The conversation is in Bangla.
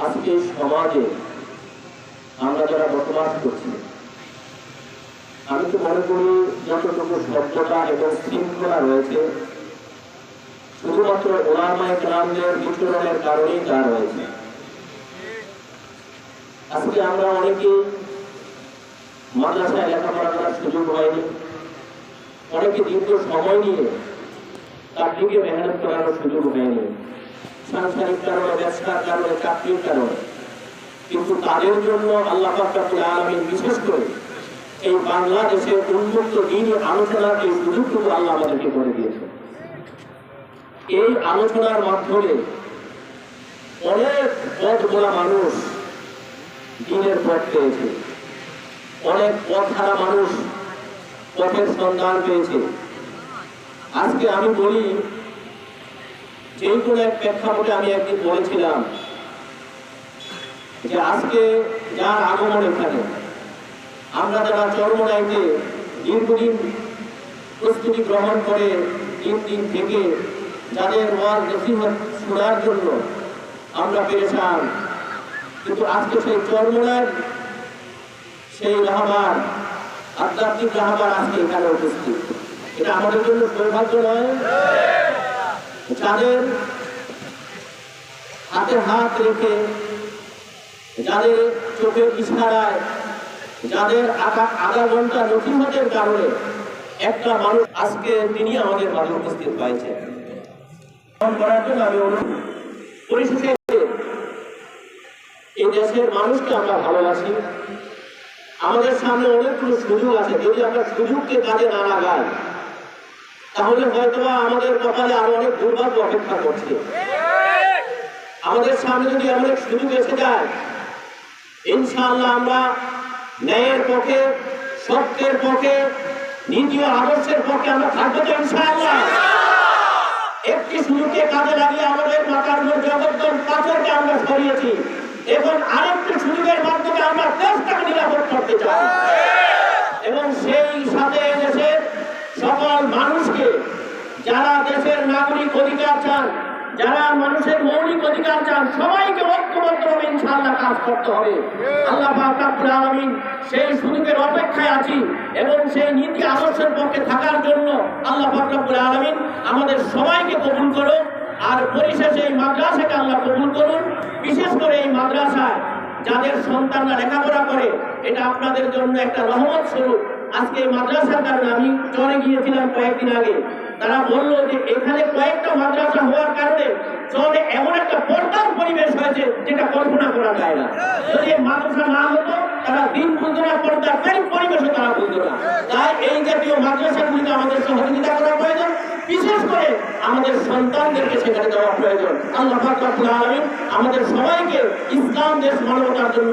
আজকে সমাজে আমরা যারা বসবাস করছি, আমি তো মনে করি যতটুকু সভ্যতা এবং শৃঙ্খলা রয়েছে, শুধুমাত্র ওলামায় গ্রামদের বিতরণের কারণেই তা রয়েছে। আজকে আমরা অনেকে মাদ্রাসায় লেখাপড়া করার সুযোগ হয়নি অনেকে দীর্ঘ সময় নিয়ে তার দিকে মেহনত করার সুযোগ হয়নি কিন্তু তাদের জন্য আল্লাহ বিশেষ করে এই উন্মুক্ত আলোচনার এই সুযোগটুকু আল্লাহ আমাদেরকে করে দিয়েছে এই আলোচনার মাধ্যমে অনেক পথ বলা মানুষ দিনের পথ পেয়েছে। অনেক পথ হারা মানুষ পথের সন্ধান পেয়েছে। আজকে আমি বলি যে কোনো এক প্রেক্ষাপটে আমি একদিন বলেছিলাম যে আজকে যার আগমন এখানে, আমরা যারা চর্মনাইতে দীর্ঘদিন প্রস্তুতি গ্রহণ করে তিন দিন থেকে যাদের ওয়াজ নসিহত শোনার জন্য আমরা পেরেছিলাম কিন্তু আজকে সেই চর্মনার সেই রাহবার আধ্যাত্মিক রাহবার আজকে এখানে উপস্থিত। এটা আমাদের জন্য সৌভাগ্য নয়? যাদের হাতে হাত রেখে, যাদের চোখের ইশারায়, যাদের আধা আধা ঘণ্টা নথিমতের কারণে একটা মানুষ আজকে তিনি আমাদের মাঝে উপস্থিত ভালোবাসি। আমাদের সামনে অনেকগুলো সুযোগ আছে, যদি আমরা সুযোগকে কাজে না লাগাই তাহলে হয়তো আমাদের কপালে আরও অনেক দুর্ভাগ্য অপেক্ষা করছে। আমাদের সামনে যদি এক সুযোগ এসে যায়, ইনশাআল্লাহ আমরা ন্যায়ের পক্ষে, সত্যের পক্ষে ও আদর্শের পক্ষে আমরা থাকব তো ইনশাআল্লাহ। একটি সুযোগকে কাজে লাগিয়ে আমাদের মাথার উপর জগদ্দল পাথরকে আমরা সরিয়েছি। এবং আরেকটি সুযোগের মাধ্যমে আমরা দেশটাকে নিরাপদ করতে চাই। এবং সেই সাথে সকল মানুষকে, যারা দেশের নাগরিক অধিকার চান, যারা মানুষের মৌলিক অধিকার চান, সবাইকে ঐক্যবদ্ধভাবে ইনশাআল্লাহ কাজ করতে হবে। আল্লাহ রব্বুল সেই সুযোগের অপেক্ষায় আছি এবং সেই নীতি আদর্শের পক্ষে থাকার জন্য আল্লাহ পাক রব্বুল আলামিন আমাদের সবাইকে কবুল করুন। আর পরিশেষে এই মাদ্রাসাকে আল্লাহ কবুল করুন। বিশেষ করে এই মাদ্রাসায় যাদের সন্তানরা লেখাপড়া করে, এটা আপনাদের জন্য একটা রহমত স্বরূপ। আজকে মাদ্রাসার কারণে আমি চলে গিয়েছিলাম কয়েকদিন আগে। তারা বলল যে এখানে কয়েকটা মাদ্রাসা হওয়ার কারণে চলে এমন একটা পর্দার পরিবেশ হয়েছে যেটা কল্পনা করা যায় না। যদি মাদ্রাসা না হতো, তারা দিন বুঝতো না পর্দার পরিবেশে তারা বুঝতো না। তাই এই জাতীয় মাদ্রাসাগুলিতে আমাদের সহযোগিতা করা প্রয়োজন। বিশেষ করে আমাদের সন্তানদেরকে সেখানে দেওয়া প্রয়োজন। আল্লাহ আমাদের সবাইকে ইসলাম দেশ মানবতার জন্য